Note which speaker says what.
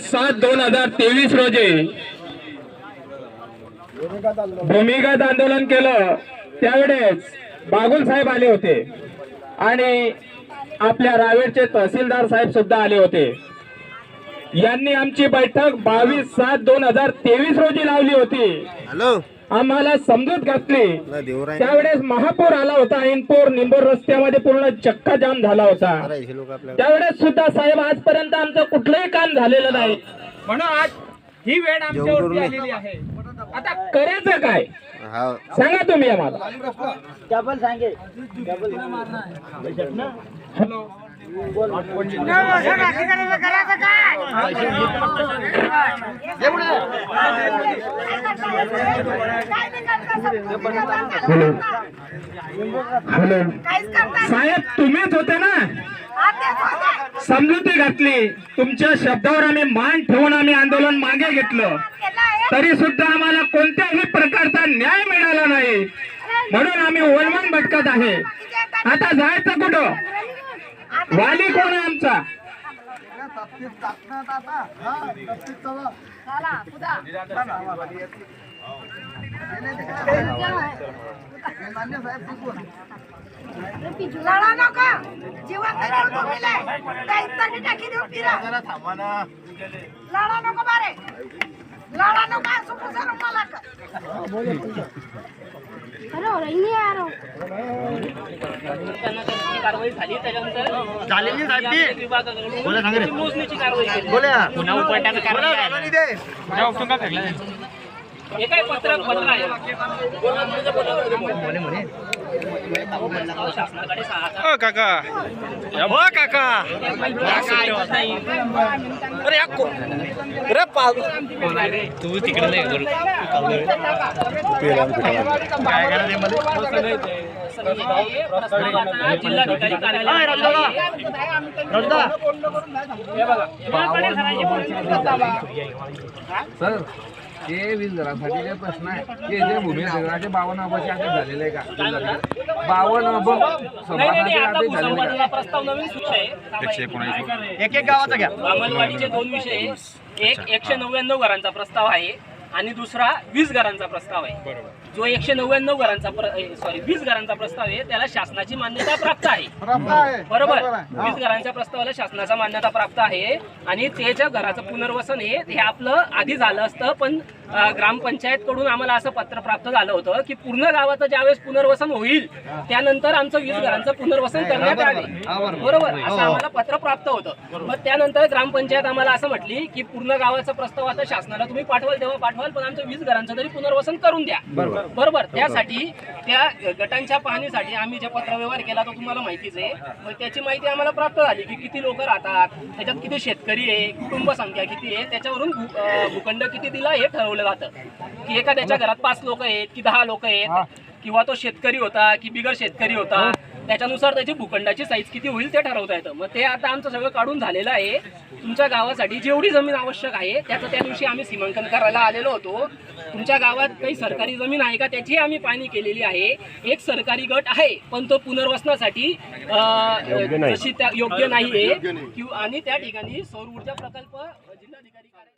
Speaker 1: सात दोन हजार तेवीस रोजी भूमिगत आंदोलन केलं त्यावेळेस बागुल साहेब आले होते. आणि आपल्या रावेरचे तहसीलदार साहेब सुद्धा आले होते. यांनी आमची बैठक बावीस सात दोन हजार तेवीस रोजी लावली होती.
Speaker 2: हॅलो.
Speaker 1: आम्हाला समजूत घातली. त्यावेळेस महापूर आला होता ऐनपूर निंबोर रस्त्यामध्ये पूर्ण चक्का जाम झाला होता. त्यावेळेस सुद्धा साहेब आजपर्यंत आमचं कुठलंही काम झालेलं नाही. म्हणून आज ही वेळ आमच्यावरती आलेली आहे. आता करायचं काय?
Speaker 2: हा.
Speaker 1: सांगा तुम्ही आम्हाला. हॅलो. हॅलो हॅलो साहेब तुम्हीच होते ना? समजुती घातली. तुमच्या शब्दावर आम्ही मान ठेवून आम्ही आंदोलन मागे घेतलं. तरी सुद्धा आम्हाला कोणत्याही प्रकारचा न्याय मिळाला नाही. म्हणून आम्ही ओलमन भटकत आहे. आता जायचं कुठं? वाली कोण आहे आमचा?
Speaker 3: लढा नका इतरनी टाकी देऊन फिरा. लढा नको बारे. लढा नको असं पुसार मला अरे हो रही
Speaker 4: त्यांची कारवाई झाली त्याच्यानंतर
Speaker 2: झालेली साहेब ती.
Speaker 4: अभियांत्रिकी विभागाकडून
Speaker 2: बोला सांग रे.
Speaker 4: मोजणीची कारवाई केली
Speaker 2: बोला
Speaker 4: पुन्हा उपटण्याचं कारण काय? हे काय पत्र पत्र आहे?
Speaker 5: काका. हो काका.
Speaker 4: नाही.
Speaker 5: अरे या को- अरे पा- तू तिकडे नाही करू
Speaker 4: जिल्हाधिकारी हे
Speaker 6: सर. ते वीज घरासाठी जे प्रश्न आहे ते जे भूमी अधिकाराचे बावन्न अबाचे आदेश झालेले आहे का? बावन्न
Speaker 4: आता
Speaker 6: झालेले आहे
Speaker 4: प्रस्ताव नवीन सुरू आहे.
Speaker 2: एक एक गावाचा घ्या.
Speaker 4: अंमलवाडीचे दोन विषय एक एकशे नव्याण्णव घरांचा प्रस्ताव आहे आणि दुसरा वीस घरांचा प्रस्ताव आहे. जो एकशे नव्याण्णव घरांचा सॉरी वीस घरांचा प्रस्ताव आहे त्याला शासनाची मान्यता प्राप्त आहे. बरोबर. वीस घरांच्या प्रस्तावाला शासनाचा मान्यता प्राप्त आहे आणि ते ज्या घराचं पुनर्वसन आहे हे आपलं आधी झालं असतं पण ग्रामपंचायत कडून आम्हाला असं पत्र प्राप्त झालं होतं की पूर्ण गावाचं ज्यावेळेस पुनर्वसन होईल त्यानंतर आमचं वीस घरांचं पुनर्वसन करण्यात आले. बरोबर. असं आम्हाला पत्र प्राप्त होतं. मग त्यानंतर ग्रामपंचायत आम्हाला असं म्हटली की पूर्ण गावाचा प्रस्ताव आता शासनाला तुम्ही पाठवाल तेव्हा पाठवाल पण आमचं वीस घरांचं तरी पुनर्वसन करून द्या. बरोबर त्यासाठी त्या गटांच्या पाहणीसाठी आम्ही जे पत्रव्यवहार केला तो तुम्हाला माहितीच आहे. मग त्याची माहिती आम्हाला प्राप्त झाली की किती लोक राहतात त्याच्यात किती शेतकरी आहे कुटुंब संख्या किती आहे त्याच्यावरून भूखंड किती दिला हे ठरवलं जातं. की एखाद्याच्या घरात पाच लोक आहेत की दहा लोक आहेत किंवा तो शेतकरी होता की बिगर शेतकरी होता त्याच्यानुसार त्याची भूखंडाची साईज किती होईल ते ठरवता येतं. मग ते आता आमचं सगळं काढून झालेलं आहे. तुमच्या गावासाठी जेवढी जमीन आवश्यक आहे त्याचं त्या दिवशी आम्ही सीमांकन करायला आलेलो होतो. तुमच्या गावात काही सरकारी जमीन आहे का त्याची आम्ही पाहणी केलेली आहे. एक सरकारी गट आहे पण तो पुनर्वसनासाठी अं, जशी त्या योग्य नाही. आहे किंवा आणि त्या ठिकाणी सौर ऊर्जा प्रकल्प जिल्हाधिकारी कार्यालय